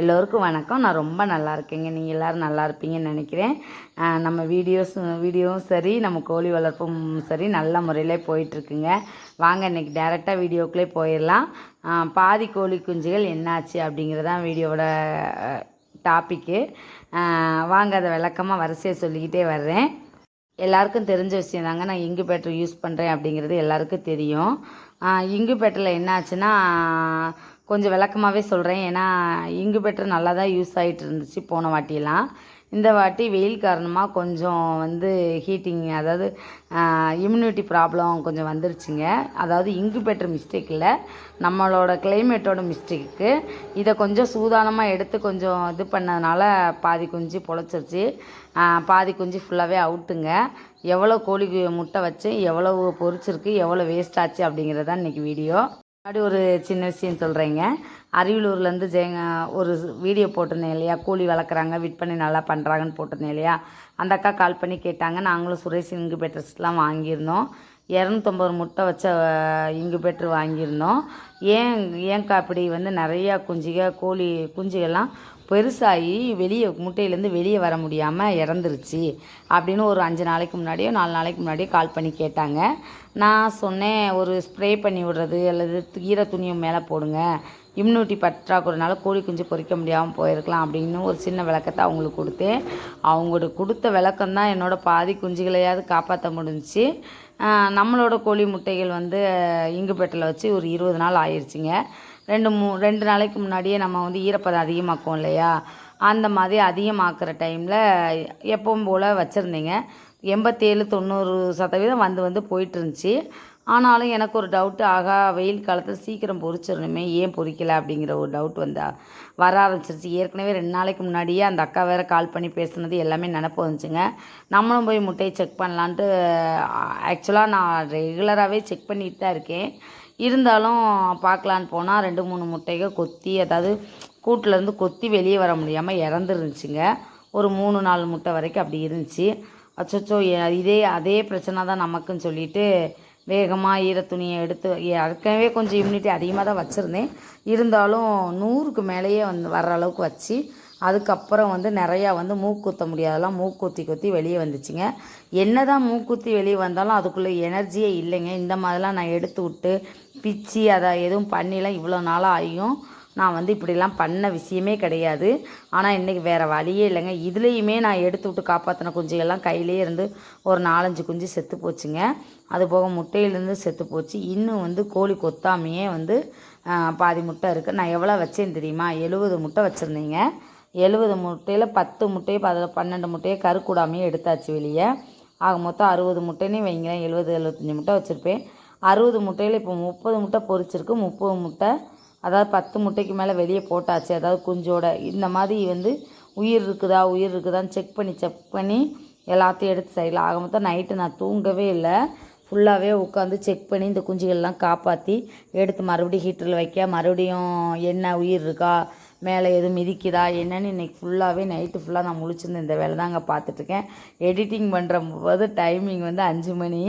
எல்லோருக்கும் வணக்கம். நான் ரொம்ப நல்லா இருக்கேங்க. நீங்கள் எல்லோரும் நல்லா இருப்பீங்கன்னு நினைக்கிறேன். நம்ம வீடியோஸ் வீடியோவும் சரி நம்ம கோழி வளர்ப்பும் சரி நல்ல முறையில் போயிட்டுருக்குங்க. வாங்க இன்றைக்கி டேரெக்டாக வீடியோக்குள்ளே போயிடலாம். பாதி கோழி குஞ்சுகள் என்னாச்சு அப்படிங்கிறதான் வீடியோவோட டாப்பிக்கு வாங்க அதை விளக்கமாக வரிசையை சொல்லிக்கிட்டே வர்றேன். எல்லாருக்கும் தெரிஞ்ச விஷயம் தாங்க. நான் இங்குபேட்டர் யூஸ் பண்ணுறேன் அப்படிங்கிறது எல்லாருக்கும் தெரியும். இங்குபேட்டரில் என்ன ஆச்சுன்னா கொஞ்சம் விளக்கமாகவே சொல்கிறேன் ஏன்னா இங்குபேட்டர் நல்லா தான் யூஸ் ஆகிட்டு இருந்துச்சு போன வாட்டியெல்லாம். இந்த வாட்டி வெயில் காரணமாக கொஞ்சம் வந்து ஹீட்டிங் அதாவது இம்யூனிட்டி ப்ராப்ளம் கொஞ்சம் வந்துருச்சுங்க. அதாவது இங்குபேட்டர் மிஸ்டேக் இல்லை நம்மளோட கிளைமேட்டோட மிஸ்டேக்கு இதை கொஞ்சம் சூதானமாக எடுத்து கொஞ்சம் இது பண்ணதுனால பாதி குஞ்சு பொழைச்சிருச்சு. பாதி குஞ்சு ஃபுல்லாகவே அவுட்டுங்க எவ்வளோ கோழி முட்டை வச்சு எவ்வளவு பொரிச்சிருக்கு எவ்வளோ வேஸ்ட் ஆச்சு அப்படிங்கிறது தான் இன்றைக்கி வீடியோ முன்னாடி ஒரு சின்ன விஷயம் சொல்கிறேங்க அரியலூர்லேருந்து ஜெயங்க ஒரு வீடியோ போட்டிருந்தேன் இல்லையா? கூலி வளர்க்குறாங்க விற்பனை நல்லா பண்ணுறாங்கன்னு போட்டிருந்தேன் இல்லையா? அந்த அக்கா கால் பண்ணி கேட்டாங்க. நாங்களும் சுரேஷ் இன்குபேட்டர்ஸ்லாம் வாங்கியிருந்தோம். இரநூத்தொம்பது முட்டை வச்ச இன்குபேட்டர் வாங்கியிருந்தோம். ஏன் ஏன்க்கா அப்படி வந்து நிறையா குஞ்சுக கோழி குஞ்சுகள்லாம் பெருசாகி வெளியே முட்டையிலேருந்து வெளியே வர முடியாமல் இறந்துருச்சு அப்படின்னு ஒரு அஞ்சு நாளைக்கு முன்னாடியோ நாலு நாளைக்கு முன்னாடியோ கால் பண்ணி கேட்டாங்க. நான் சொன்னேன் ஒரு ஸ்ப்ரே பண்ணி விடுறது அல்லது ஈர துணியை மேலே போடுங்க. இம்யூனிட்டி பற்றாக்குறைனால கோழி குஞ்சு பொறிக்க முடியாமல் போயிருக்கலாம் அப்படின்னு ஒரு சின்ன விளக்கத்தை அவங்களுக்கு கொடுத்தேன். அவங்களோட கொடுத்த விளக்கம் தான் என்னோட பாதி குஞ்சுகளையாவது காப்பாற்ற முடிஞ்சுச்சு. நம்மளோட கோழி முட்டைகள் வந்து இங்குபேட்டில் வச்சு ஒரு இருபது நாள் ஆயிடுச்சுங்க ரெண்டு மூ ரெண்டு நாளைக்கு முன்னாடியே நம்ம வந்து ஈரப்பதம் அதிகமாக்கும் இல்லையா? அந்த மாதிரி அதிகமாக்குற டைமில் எப்பவும் போல் வச்சுருந்தீங்க. எண்பத்தேழு தொண்ணூறு சதவீதம் வந்து வந்து போயிட்டு இருந்துச்சு. ஆனாலும் எனக்கு ஒரு டவுட்டு ஆகா வெயில் காலத்தில் சீக்கிரம் பொரிச்சிடணுமே ஏன் பொரிக்கலை அப்படிங்கிற ஒரு டவுட் வந்தா வர ஆரம்பிச்சிருச்சு. ஏற்கனவே ரெண்டு நாளைக்கு முன்னாடியே அந்த அக்கா வேறு கால் பண்ணி பேசுனது எல்லாமே நினப்பு வந்துச்சுங்க. நம்மளும் போய் முட்டையை செக் பண்ணலான்ட்டு ஆக்சுவலாக நான் ரெகுலராகவே செக் பண்ணிட்டு தான் இருக்கேன். இருந்தாலும் பார்க்கலான்னு போனால் ரெண்டு மூணு முட்டைகள் கொத்தி அதாவது கூட்டிலேருந்து கொத்தி வெளியே வர முடியாமல் இறந்துருந்துச்சுங்க. ஒரு மூணு நாலு முட்டை வரைக்கும் அப்படி இருந்துச்சு. அச்சோ இதே அதே பிரச்சனை தான் நமக்குன்னு சொல்லிட்டு வேகமாக ஈர துணியை எடுத்து ஏற்கனவே கொஞ்சம் இம்யூனிட்டி அதிகமாக தான் வச்சுருந்தேன். இருந்தாலும் நூறுக்கு மேலேயே வந்து வர்ற அளவுக்கு வச்சு அதுக்கப்புறம் வந்து நிறையா வந்து மூக்குத்த முடியாதெல்லாம் மூக்குத்தி குத்தி வெளியே வந்துச்சுங்க. என்ன தான் மூக்குத்தி வெளியே வந்தாலும் அதுக்குள்ளே எனர்ஜியே இல்லைங்க. இந்த மாதிரிலாம் நான் எடுத்து விட்டு பிச்சு அதை எதுவும் பண்ணிலாம் இவ்வளோ நாளாக ஆகியும் நான் வந்து இப்படிலாம் பண்ண விஷயமே கிடையாது. ஆனால் இன்றைக்கி வேறு வழியே இல்லைங்க. இதுலேயுமே நான் எடுத்து விட்டு காப்பாற்றின குஞ்சுகள்லாம் கையிலே இருந்து ஒரு நாலஞ்சு குஞ்சு செத்து போச்சுங்க. அது போக முட்டையிலேருந்து செத்து போச்சு. இன்னும் வந்து கோழி கொத்தாமையே வந்து பாதி முட்டை இருக்குது நான் எவ்வளோ வச்சேன் தெரியுமா? எழுபது முட்டை வச்சுருந்தீங்க. எழுபது முட்டையில் பத்து முட்டையை பத பன்னெண்டு முட்டையை கருக்கூடாமையே எடுத்தாச்சு வெளியே. ஆக மொத்தம் அறுபது முட்டைன்னு வைங்களேன். எழுபது எழுபத்தஞ்சி முட்டை வச்சுருப்பேன். அறுபது முட்டையில் இப்போ முப்பது முட்டை பொரிச்சிருக்கு முப்பது முட்டை அதாவது பத்து முட்டைக்கு மேலே வெளியே போட்டாச்சு. அதாவது குஞ்சோட இந்த மாதிரி வந்து உயிர் இருக்குதா உயிர் இருக்குதான்னு செக் பண்ணி செக் பண்ணி எல்லாத்தையும் எடுத்து சைடில் ஆக மொத்தம் நைட்டு நான் தூங்கவே இல்லை. ஃபுல்லாகவே உட்காந்து செக் பண்ணி இந்த குஞ்சுகள்லாம் காப்பாற்றி எடுத்து மறுபடியும் ஹீட்டரில் வைக்க மறுபடியும் என்ன உயிர் இருக்கா மேலே எதுவும் மிதிக்குதா? என்னன்னு இன்றைக்கி ஃபுல்லாகவே நைட்டு ஃபுல்லாக நான் முழிச்சிருந்து இந்த வேலை தாங்க பார்த்துட்ருக்கேன் எடிட்டிங் பண்ணுற போது டைமிங் வந்து அஞ்சு மணி.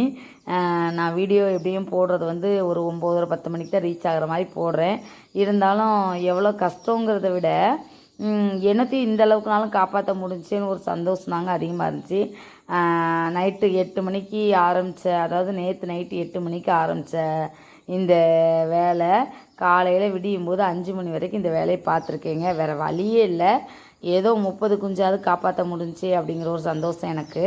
நான் வீடியோ எப்படியும் போடுறது வந்து ஒரு ஒம்போதரை பத்து மணிக்கு தான் ரீச் ஆகிற மாதிரி போடுறேன். இருந்தாலும் எவ்வளோ கஷ்டங்கிறத விட என்னத்தையும் இந்த அளவுக்குனாலும் காப்பாற்ற முடிஞ்சுன்னு ஒரு சந்தோஷம் தாங்க அதிகமாக இருந்துச்சு. நைட்டு எட்டு மணிக்கு ஆரம்பித்த அதாவது நேற்று நைட்டு எட்டு மணிக்கு ஆரம்பித்த இந்த வேலை காலையில் விடியும் போது அஞ்சு மணி வரைக்கும் இந்த வேலையை பார்த்துருக்கேங்க. வேறு வழியே இல்லை. ஏதோ முப்பது குஞ்சாவது காப்பாற்ற முடிஞ்சு அப்படிங்கிற ஒரு சந்தோஷம் எனக்கு.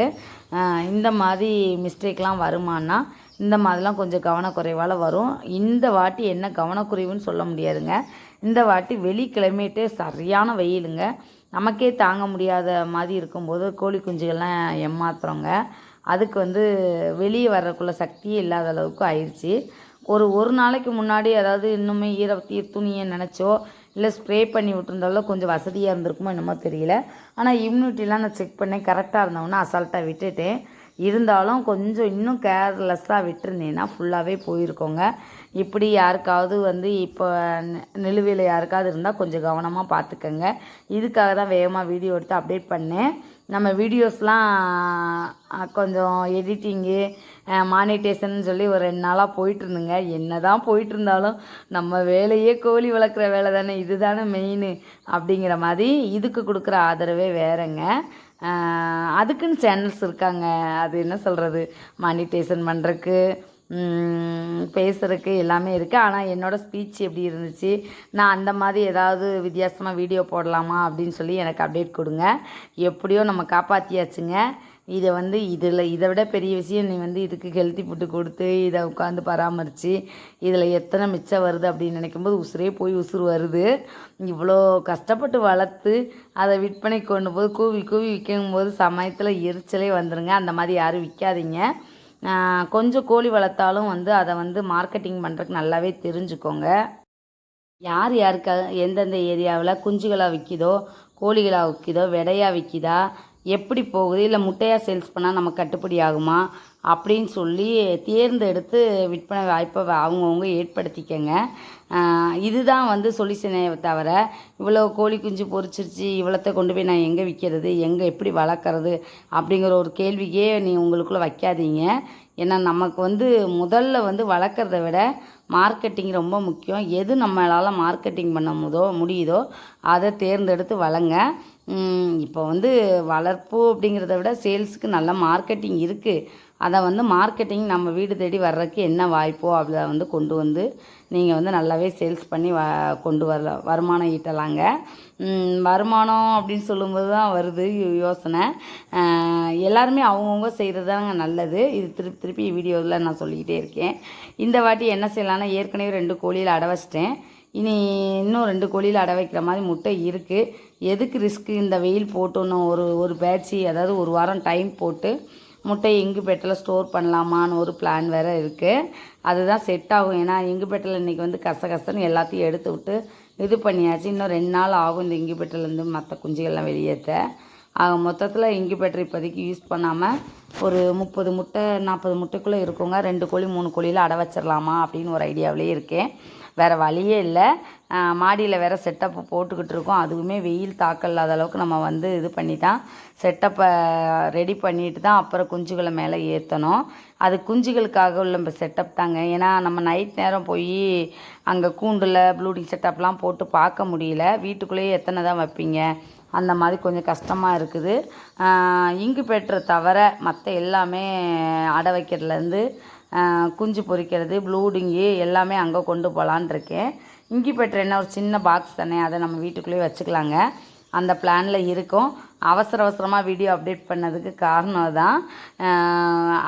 இந்த மாதிரி மிஸ்டேக்லாம் வருமானா இந்த மாதிரிலாம் கொஞ்சம் கவனக்குறைவால் வரும். இந்த வாட்டி என்ன கவனக்குறைவுன்னு சொல்ல முடியாதுங்க. இந்த வாட்டி வெளி சரியான வெயிலுங்க. நமக்கே தாங்க முடியாத மாதிரி இருக்கும்போது கோழி குஞ்சுகள்லாம் ஏமாத்துறோங்க. அதுக்கு வந்து வெளியே வர்றதுக்குள்ள சக்தியே இல்லாத அளவுக்கு ஆயிடுச்சு ஒரு ஒரு நாளைக்கு முன்னாடி அதாவது இன்னுமே ஈர துணியை நினச்சோ இல்லை ஸ்ப்ரே பண்ணி விட்டுருந்தாலும் கொஞ்சம் வசதியாக இருந்திருக்குமோ என்னமோ தெரியல. ஆனால் இம்யூனிட்டிலாம் நான் செக் பண்ணேன். கரெக்டாக இருந்தவொன்னே அசால்ட்டாக விட்டுட்டேன். இருந்தாலும் கொஞ்சம் இன்னும் கேர்லெஸ்ஸாக விட்டுருந்தீங்கன்னா ஃபுல்லாகவே போயிருக்கோங்க. இப்படி யாருக்காவது வந்து இப்போ நிலுவையில் யாருக்காவது இருந்தால் கொஞ்சம் கவனமாக பார்த்துக்கோங்க இதுக்காக தான் வேகமாக வீடியோ எடுத்து அப்டேட் பண்ணேன். நம்ம வீடியோஸ்லாம் கொஞ்சம் எடிட்டிங்கு மானிட்டேஷன் சொல்லி ஒரு ரெண்டு நாளாக போயிட்டுருந்துங்க. என்ன தான் போயிட்டுருந்தாலும் நம்ம வேலையே கோழி வளர்க்குற வேலை தானே இது தானே மெயின் அப்படிங்கிற மாதிரி இதுக்கு கொடுக்குற ஆதரவே வேறங்க. அதுக்குன்னு சேனல்ஸ் இருக்காங்க. அது என்ன சொல்கிறது மானிட்டேஷன் பண்ணுறக்கு பேசுகிறதுக்கு எல்லாமே இருக்குது ஆனால் என்னோடய ஸ்பீச் எப்படி இருந்துச்சு? நான் அந்த மாதிரி ஏதாவது வித்தியாசமாக வீடியோ போடலாமா அப்படின்னு சொல்லி எனக்கு அப்டேட் கொடுங்க. எப்படியோ நம்ம காப்பாற்றியாச்சுங்க இதை வந்து இதில் இதை விட பெரிய விஷயம் நீ வந்து இதுக்கு ஹெல்த்தி ஃபுட்டு கொடுத்து இதை உட்காந்து பராமரித்து இதில் எத்தனை மிச்சம் வருது அப்படின்னு நினைக்கும்போது உசுரே போய் உசுறு வருது. இவ்வளோ கஷ்டப்பட்டு வளர்த்து அதை விற்பனை கொண்டு போது கூவி கூவி விற்கும் போது சமயத்தில் எரிச்சலே வந்துடுங்க அந்த மாதிரி யாரும் விற்காதீங்க. கொஞ்சம் கோழி வளர்த்தாலும் வந்து அதை வந்து மார்க்கெட்டிங் பண்ணுறதுக்கு நல்லாவே தெரிஞ்சுக்கோங்க. யார் யாருக்கு எந்தெந்த ஏரியாவில் குஞ்சுகளாக விற்கிதோ கோழிகளாக விற்கிதோ விடையாக விற்கிதா எப்படி போகுது? இல்லை முட்டையாக சேல்ஸ் பண்ணால் நமக்கு கட்டுப்படி ஆகுமா? அப்படின்னு சொல்லி தேர்ந்தெடுத்து விற்பனை வாய்ப்பை அவங்கவுங்க ஏற்படுத்திக்கங்க. இதுதான் வந்து சொல்யூஷனே தவிர இவ்வளோ கோழி குஞ்சு பொறிச்சிருச்சு இவ்வளோத்த கொண்டு போய் நான் எங்கே விற்கிறது எங்கே எப்படி வளர்க்குறது அப்படிங்கிற ஒரு கேள்விக்கே நீ உங்களுக்குள்ளே வைக்காதீங்க. ஏன்னா நமக்கு வந்து முதல்ல வந்து வளர்க்குறத விட மார்க்கெட்டிங் ரொம்ப முக்கியம். எது நம்மளால் மார்க்கெட்டிங் பண்ண முதோ முடியுதோ அதை தேர்ந்தெடுத்து வளங்க. இப்போ வந்து வளர்ப்பு அப்படிங்கிறத விட சேல்ஸுக்கு நல்ல மார்க்கெட்டிங் இருக்குது அதை வந்து மார்க்கெட்டிங் நம்ம வீடு தேடி வர்றதுக்கு என்ன வாய்ப்போ அதை வந்து கொண்டு வந்து நீங்கள் வந்து நல்லாவே சேல்ஸ் பண்ணி வ கொண்டு வரல வருமானம் ஈட்டலாங்க. வருமானம் அப்படின்னு சொல்லும்போது தான் வருது யோசனை. எல்லாருமே அவங்கவுங்க செய்கிறது தாங்க நல்லது. இது திருப்பி திருப்பி வீடியோவில் நான் சொல்லிக்கிட்டே இருக்கேன். இந்த வாட்டி என்ன ஆனால் ஏற்கனவே ரெண்டு கோழியில் அடை வச்சிட்டேன். இனி இன்னும் ரெண்டு கோழியில் அடை வைக்கிற மாதிரி முட்டை இருக்குது எதுக்கு ரிஸ்க்கு இந்த வெயில் போட்டோன்னு ஒரு ஒரு பேட்சி அதாவது ஒரு வாரம் டைம் போட்டு முட்டையை இங்குபெட்டில் ஸ்டோர் பண்ணலாமான்னு ஒரு பிளான் வேறு இருக்குது அதுதான் செட் ஆகும். ஏன்னா இங்குபெட்டில் இன்றைக்கி வந்து கசகசன்னு எல்லாத்தையும் எடுத்து விட்டு இது பண்ணியாச்சு. இன்னும் ரெண்டு நாள் ஆகும் இந்த இங்குபெட்டிலேருந்து மற்ற குஞ்சுகள்லாம் வெளியேற்ற. ஆக மொத்தத்தில் இங்குபெட்டர் இப்போதைக்கு யூஸ் பண்ணாமல் ஒரு முப்பது முட்டை நாற்பது முட்டைக்குள்ளே இருக்குங்க. ரெண்டு கோழி மூணு கோழியில் அடை வச்சிடலாமா அப்படின்னு ஒரு ஐடியாவிலே இருக்கேன். வேறு வழியே இல்லை. மாடியில் வேறு செட்டப்பு போட்டுக்கிட்டு இருக்கோம். அதுவுமே வெயில் தாக்கம் இல்லாத அளவுக்கு நம்ம வந்து இது பண்ணி தான் செட்டப்பை ரெடி பண்ணிட்டு தான் அப்புறம் குஞ்சுகளை மேலே ஏற்றணும் அது குஞ்சுகளுக்காக உள்ள செட்டப் தாங்க. ஏன்னா நம்ம நைட் நேரம் போய் அங்கே கூண்டில் ப்ளூடிங் செட்டப்லாம் போட்டு பார்க்க முடியல. வீட்டுக்குள்ளேயே எத்தனை தான் வைப்பீங்க? அந்த மாதிரி கொஞ்சம் கஷ்டமாக இருக்குது. இங்கு பெற்ற தவிர மற்ற எல்லாமே அடை வைக்கிறதுலேருந்து குஞ்சு பொரிக்கிறது ப்ளூடிங்கு எல்லாமே அங்கே கொண்டு போகலான் இருக்கேன் இங்கி பெற்ற என்ன ஒரு சின்ன பாக்ஸ் தானே அதை நம்ம வீட்டுக்குள்ளேயே வச்சுக்கலாங்க. அந்த பிளானில் இருக்கும். அவசர அவசரமாக வீடியோ அப்டேட் பண்ணதுக்கு காரணம் தான்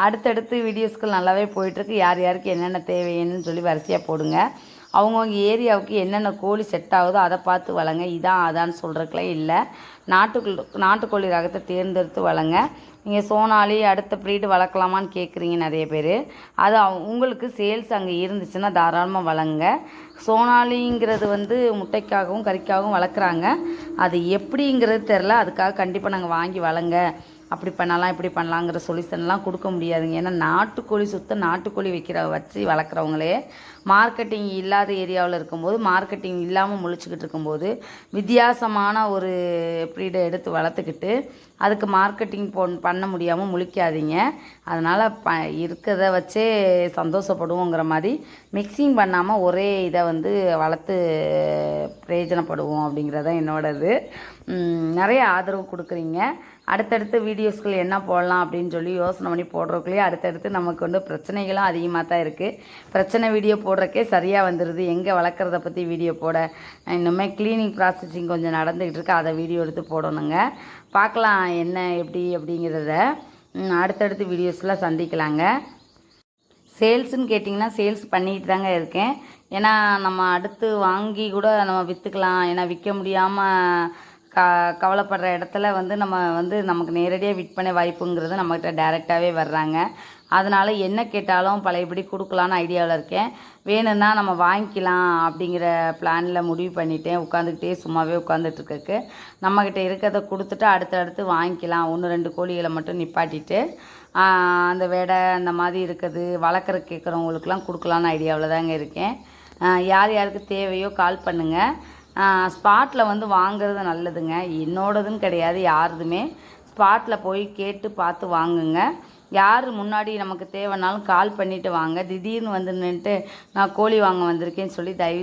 அடுத்தடுத்து வீடியோஸ்கள் நல்லாவே போயிட்டுருக்கு யார் யாருக்கு என்னென்ன தேவைன்னு சொல்லி வரிசையாக போடுங்க. அவங்கவுங்க ஏரியாவுக்கு என்னென்ன கோழி செட் ஆகுதோ அதை பார்த்து வளங்க. இதான் அதான்னு சொல்கிறதுக்குலாம் இல்லை. நாட்டுக்குள் நாட்டுக்கோழி ரகத்தை தேர்ந்தெடுத்து வளங்க. நீங்கள் சோனாலி அடுத்த ப்ரீடு வளர்க்கலாமான்னு கேட்குறீங்க நிறைய பேர். அது உங்களுக்கு சேல்ஸ் அங்கே இருந்துச்சுன்னா தாராளமாக வளங்க சோனாலிங்கிறது வந்து முட்டைக்காகவும் கறிக்காகவும் வளர்க்குறாங்க. அது எப்படிங்கிறது தெரில அதுக்காக கண்டிப்பாக நாங்கள் வாங்கி வளங்க அப்படி பண்ணலாம் இப்படி பண்ணலாங்கிற சொல்யூஷன்லாம் கொடுக்க முடியாதுங்க. ஏன்னா நாட்டுக்கோழி சுத்த நாட்டுக்கோழி வைக்கிற வச்சு வளர்க்குறவங்களே மார்க்கெட்டிங் இல்லாத ஏரியாவில் இருக்கும்போது மார்க்கெட்டிங் இல்லாமல் முழிச்சுக்கிட்டு இருக்கும்போது வித்தியாசமான ஒரு ப்ரீடை எடுத்து வளர்த்துக்கிட்டு அதுக்கு மார்க்கெட்டிங் போன் பண்ண முடியாமல் முழிக்காதீங்க. அதனால் ப இருக்கிறத வச்சே சந்தோஷப்படுவோங்கிற மாதிரி மிக்சிங் பண்ணாமல் ஒரே இதை வந்து வளர்த்து பிரயோஜனப்படுவோம் அப்படிங்கிறது என்னோடது. நிறைய ஆதரவு கொடுக்குறீங்க. அடுத்தடுத்து வீடியோஸ்கள் என்ன போடலாம் அப்படின்னு சொல்லி யோசனை பண்ணி போடுறதுக்குள்ளேயே அடுத்தடுத்து நமக்கு வந்து பிரச்சனைகளும் அதிகமாக தான் இருக்குது பிரச்சனை வீடியோ போடுறக்கே சரியாக வந்துடுது எங்கே வளர்க்குறத பற்றி வீடியோ போட. இன்னுமே க்ளீனிங் ப்ராசஸிங் கொஞ்சம் நடந்துக்கிட்டு இருக்கு. அதை வீடியோ எடுத்து போடணுங்க. பார்க்கலாம். என்ன எப்படி அப்படிங்கிறத உம், அடுத்தடுத்து வீடியோஸ்லாம் சந்திக்கலாங்க. சேல்ஸுன்னு கேட்டிங்கன்னா சேல்ஸ் பண்ணிகிட்டு தாங்க இருக்கேன். ஏன்னா நம்ம அடுத்து வாங்கி கூட நம்ம விற்றுக்கலாம் ஏன்னா விற்க முடியாமல் க கவலைப்படுற இடத்துல வந்து நம்ம வந்து நமக்கு நேரடியாக விற்பனை வாய்ப்புங்கிறது நம்மக்கிட்ட டைரெக்டாகவே வர்றாங்க. அதனால் என்ன கேட்டாலும் பழையபடி கொடுக்கலான்னு ஐடியாவில் இருக்கேன். வேணும்னா நம்ம வாங்கிக்கலாம் அப்படிங்கிற பிளானில் முடிவு பண்ணிட்டேன். உட்காந்துக்கிட்டே சும்மாவே உட்காந்துட்ருக்கக்கு நம்மக்கிட்ட இருக்கிறத கொடுத்துட்டு அடுத்தடுத்து வாங்கிக்கலாம். ஒன்று ரெண்டு கோழிகளை மட்டும் நிப்பாட்டிட்டு அந்த வெடை அந்த மாதிரி இருக்குது வளர்க்குற கேட்குறவங்களுக்குலாம் கொடுக்கலான்னு ஐடியாவில் தாங்க இருக்கேன். யார் யாருக்கு தேவையோ கால் பண்ணுங்கள் ஸ்பாட்டில் வந்து வாங்குறது நல்லதுங்க. என்னோடதுன்னு கிடையாது யாருதுமே. ஸ்பாட்டில் போய் கேட்டு பார்த்து வாங்குங்க. யார் முன்னாடி நமக்கு தேவைனாலும் கால் பண்ணிவிட்டு வாங்க. திடீர்னு வந்து நின்றுட்டு நான் கோழி வாங்க வந்திருக்கேன்னு சொல்லி தயவு